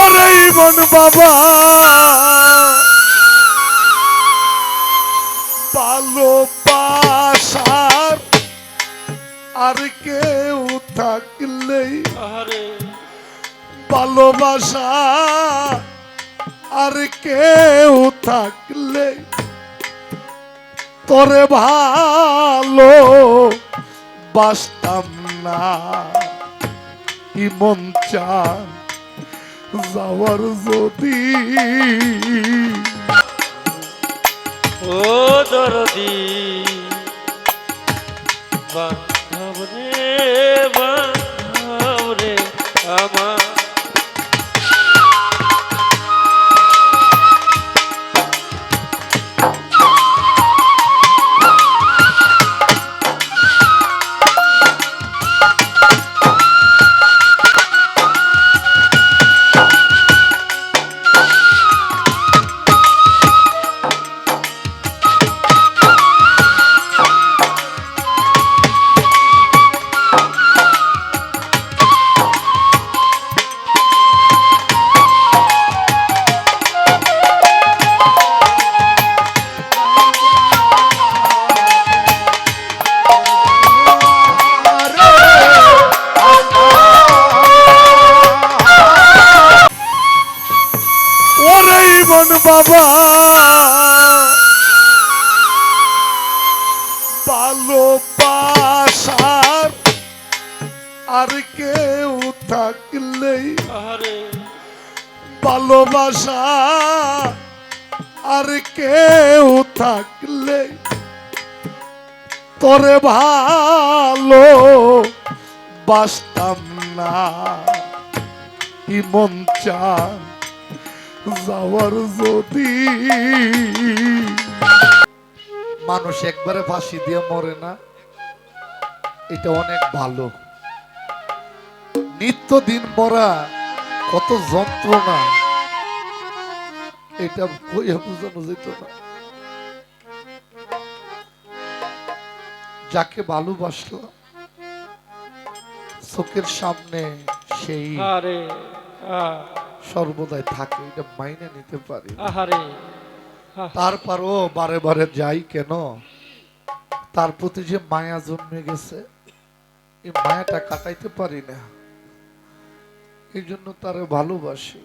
ওরে মন বাবা। ভালোবাসার আর কেউ থাকলেই ভালোবাসা আর কেউ থাকলে তোরে ভালো বাসতাম না। কি মন চান যাওয়ার যদি ও দরদি বান্ধব থাকলে তোরে ভালো বাসতাম না। কি মন চান যাওয়ার যদি? মানুষ একবারে ফাঁসি দিয়ে মরে না। এটা অনেক ভালো। নিত্যদিন মরা কত যন্ত্রণা। এটা কইয়া বোঝানো যেত না। যাকে ভালোবাসলাম চোখের সামনে সেই সর্বদাই থাকে এটা মাইনে নিতে পারি তারপরও বারে বারে যাই কেন? তার প্রতি যে মায়া জন্মে গেছে এই মায়াটা কাটাইতে পারি না। এই জন্য তারে ভালোবাসি।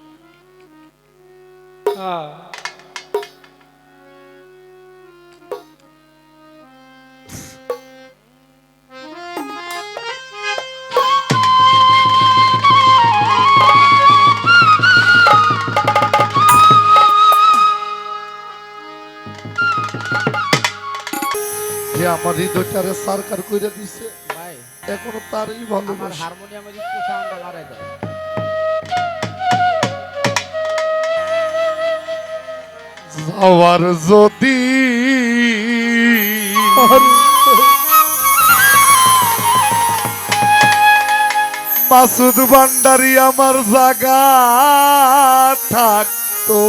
যে আমার হৃদয়টারে সারকার করে দিছে ভাই এখনও তারই হারমোনিয়ামের একটু সাউন্ডটা দাও যাওয়ার যদি মাসুদ ভান্ডারি আমার জাগা থাকতো।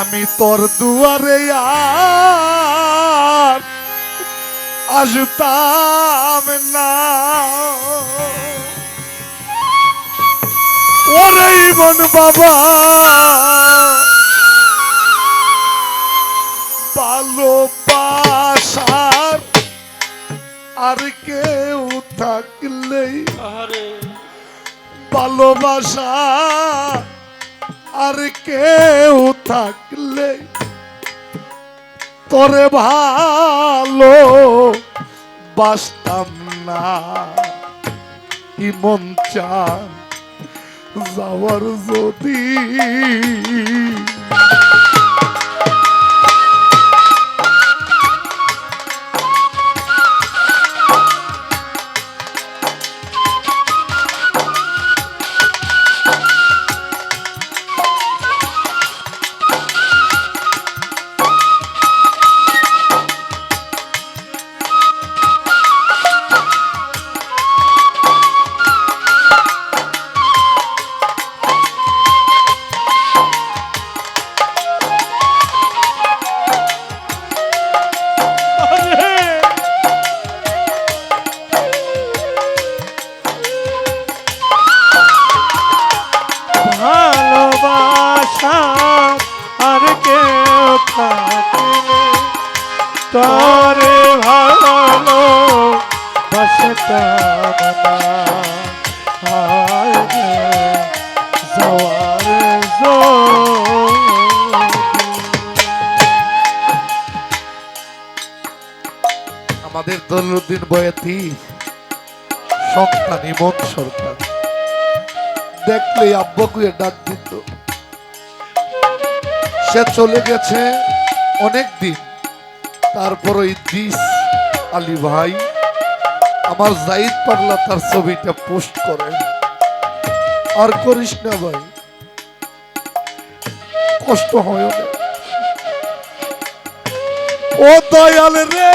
আমি তোর দুয়ারে আর আসতাম না। ওরে মন বাবা ভালোবাসার আর কেউ থাকলেই ভালোবাসা আর কেউ থাকলে তরে ভালো বাসতাম না। কি মন চান যাওয়ার যদি ইমন সরকার। দেখলে আব্বাকুয়ে ডাক দিত। সে চলে গেছে অনেক দিন তারপর ইদ্রিস আলী ভাই আমার জাইদ পাগলা তার ছবিটা পোস্ট করে। আর করিস না ভাই, কষ্ট হয় ও দয়াল রে!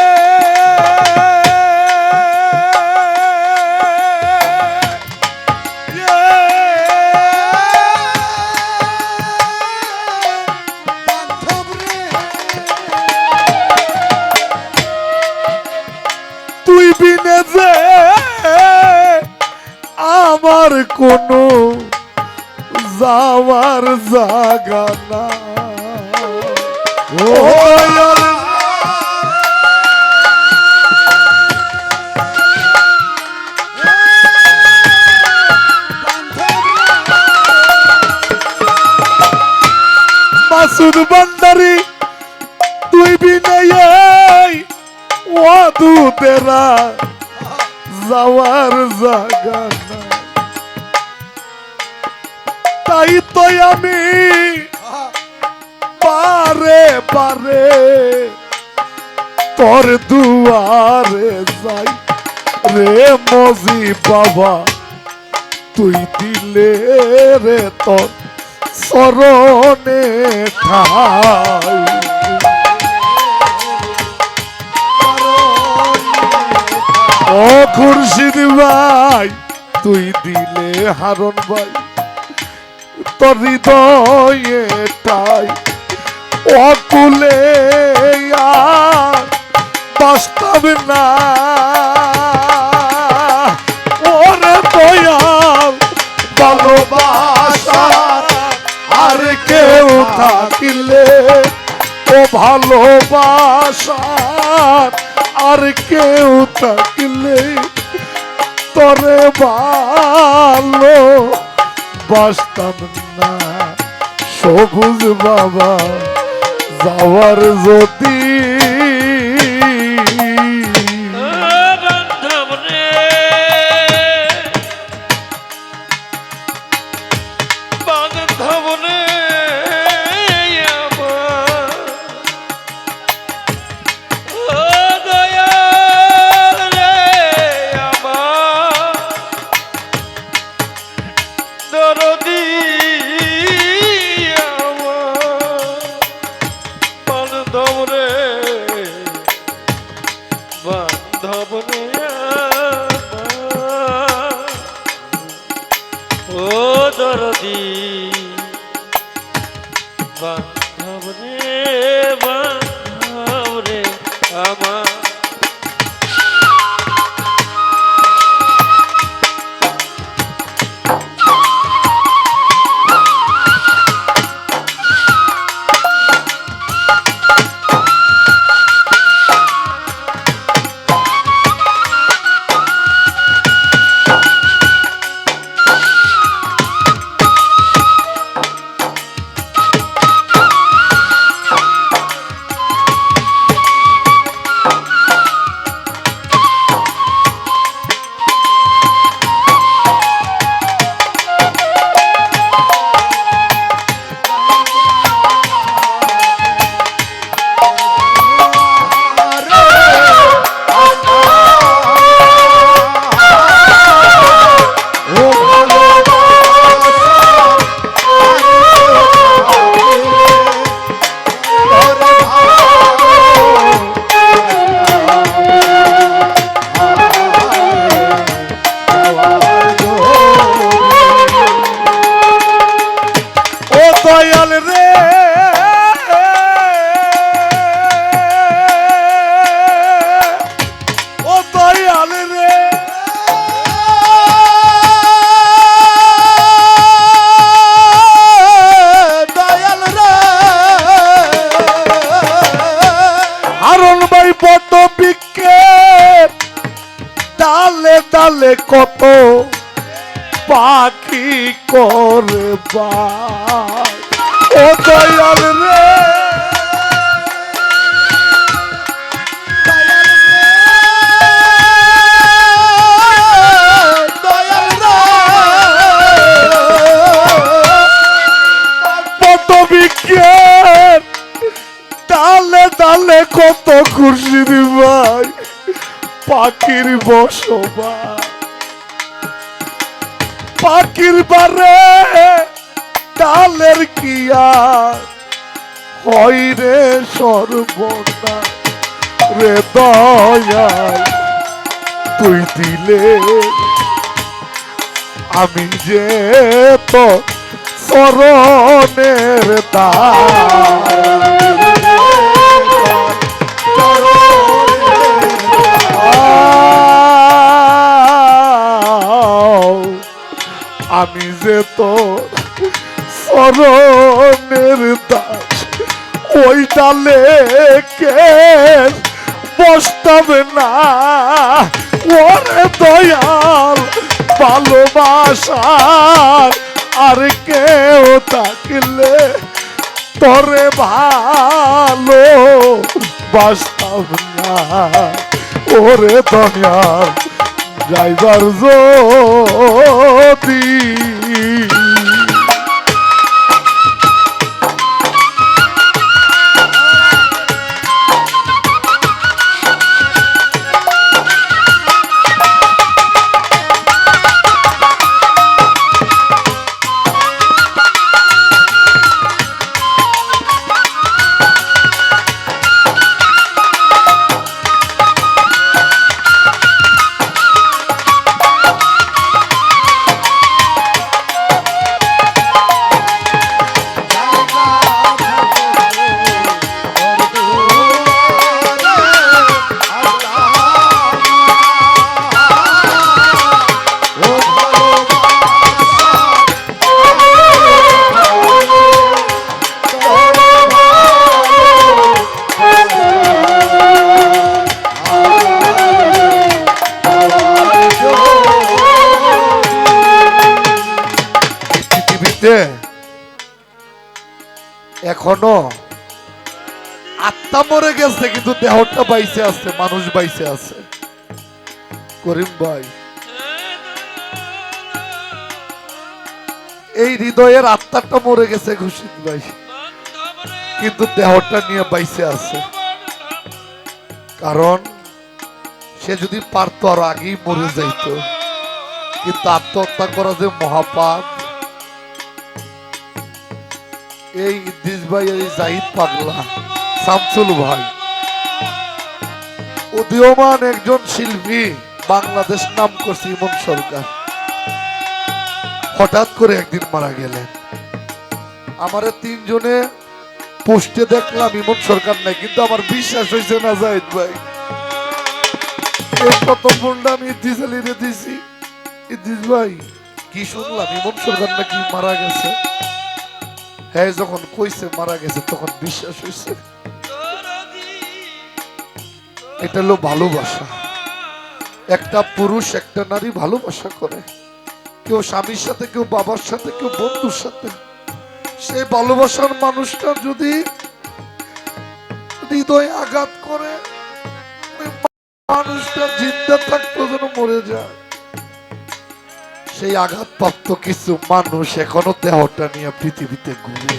আমার কোনো যাওয়ার জায়গা না। ও মাসুদ বান্দারি তুই বিনয় ওয়াদু তেরা যাওয়ার জায়গা আমি। পারে পারে। তোর দুয়ারে যাই। রে মজি বাবা, তুই দিলে রে তোর চরণে ঠাই। ও খুরশিদ ভাই, তুই দিলে হারন ভাই। হৃদয়ে টাই অকুলে বাস্তব না। ওরে দয়াল, ভালোবাসা, আর কেউ থাকিলে ও ভালোবাসার আর কেউ থাকিলে তরে ভালো বাসতাম না। সবুজ বাবা যাওয়ার যদি ডালে কত পাখি করে বাস ও দয়াল রে। ডালে ডালে কত খুশি ভাই পাখির বসবাস। পাখির বারে, ডালের কিয়া হয় রে সর্বনা রে দয়াল, তুই দিলে আমি যে তো চরণের দাও তো চরণের দাস, ওই ডালে কে বসতাবে না? ওরে দয়াল, ভালোবাসার আর কেউ থাকলে তরে ভালো বাসতাম না। ওরে দয়াল, যাইবার যদি এখনও। আত্মা মরে গেছে, কিন্তু দেহটা বাইসে আছে, মানুষ বাইসে আছে। করিম ভাই, এই হৃদয়ের আত্মাটা মরে গেছে ঘুষিত ভাই, কিন্তু দেহটা নিয়ে বাইসে আছে। কারণ, সে যদি পারতো আর আগেই মরে যাইতো, কিন্তু আত্মহত্যা করা যে মহাপাপ এই ইদ্দিস ভাই, এই জাহিদ পাগলা, শামসুল ভাই। উদীয়মান একজন শিল্পী, বাংলাদেশ নাম করছে ইমন সরকার। হঠাৎ করে একদিন মারা গেলেন। আমারে তিনজনে পোস্টে দেখলাম, ইমন সরকার নাই, কিন্তু আমার বিশ্বাস হয়েছে না জাহিদ ভাই। প্রথম ফোনটা আমি ইদ্দিস আলীরে ইদ্দিস ভাই, কি শুনলাম? ইমন সরকার নাকি মারা গেছে। হ্যাঁ যখন কইছে মারা গেছে, তখন বিশ্বাস হয়েছে এটা হলো ভালোবাসা। একটা পুরুষ, একটা নারী ভালোবাসা করে। কেউ স্বামীর সাথে, কেউ বাবার সাথে, কেউ বন্ধুর সাথে। সেই ভালোবাসার মানুষটা যদি হৃদয় আঘাত করে মানুষটা জিন্দা থাকতো যেন মরে যায়। সেই আঘাতপ্রাপ্ত কিছু মানুষ এখনও দেহটা নিয়ে পৃথিবীতে ঘুরে।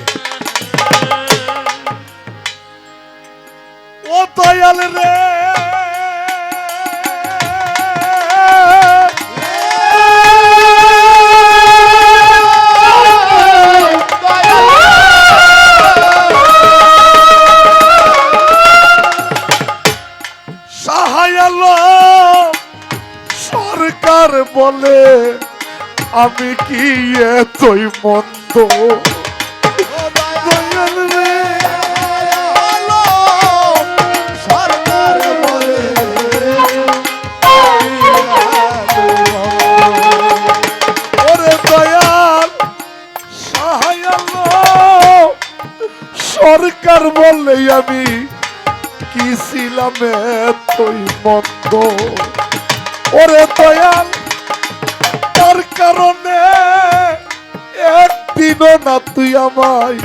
সাহায়ালো সরকার বলে আমি কি এতই মন্দ? দয়াল দয়াল সরকার বললে আমি কি ছিলাম এতই মন্দ? ওরে দয়া আমায়।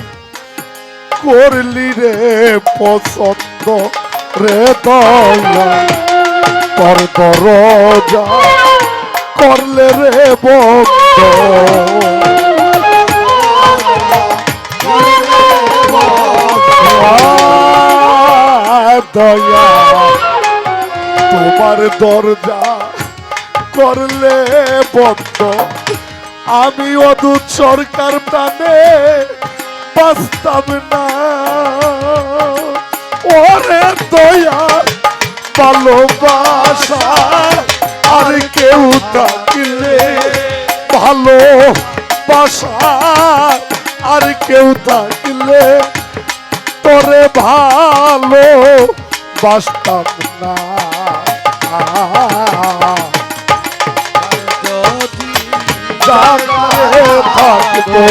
করলি রে পছন্দ রে তোর দরজা করলে রে বন্ধ। দয়া, তোমার দরজা করলে বন্ধ। আমি অদূত সরকার প্রাণে বাঁচতাম না। ওরে দয়া ভালোবাসা, আর কেউ থাকলে ভালো বাসা আর কেউ থাকলে তোরে ভালো বাসতাম না। থাকবো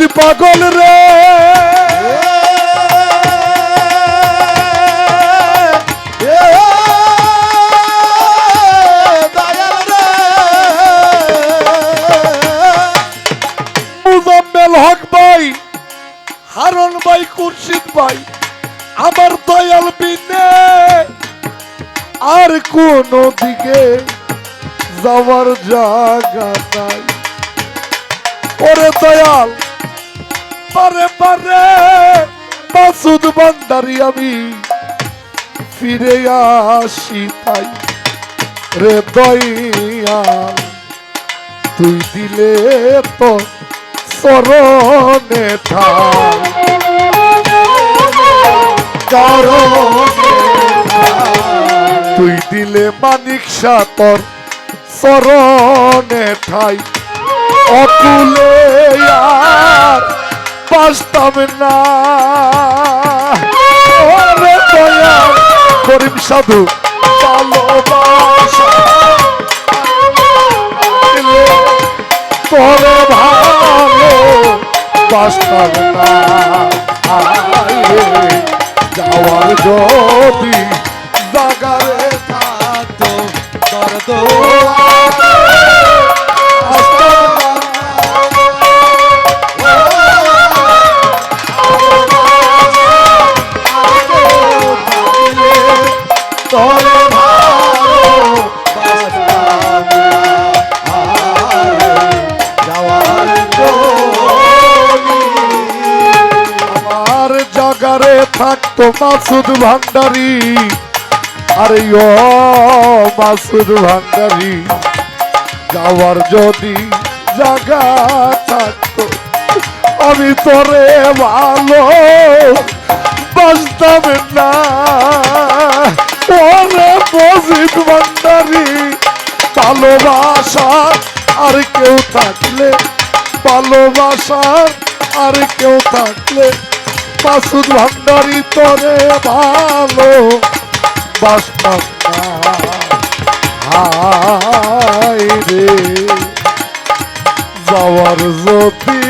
শহীদ পাগল রে। মুজাম্মেল হক ভাই হারন ভাই খুরশিদ ভাই আমার দয়াল বিনে আর কোন দিকে যাওয়ার জায়গা নাই। ওরে দয়াল পারে মাসুদ বান্দারি আমি ফিরে আসি তাই। রে দয়াল তুই দিলে তো চরণে ঠাই তুই দিলে মানিক সাতর চরণে ঠাই। অকুলে আর বাঁচতাম না। করিম সাধু তোরে ভালো বাঁচতাম না। যাওয়ার যদি জাগারে থাকতো তোরে জাগারে থাকতো মাসুদ ভান্ডারি। আরে ও মাসুদ ভান্ডারি, যাওয়ার যদি জাগা থাকতো, আমি তোরে ভালো বাঁচতাম না। ওরে মজিদ ভান্ডারি, ভালোবাসার আর কেউ থাকলে, ভালোবাসার আর কেউ থাকলে মাসুদ ভান্ডারি তরে ভালো বাসতাম রে যাওয়ার যদি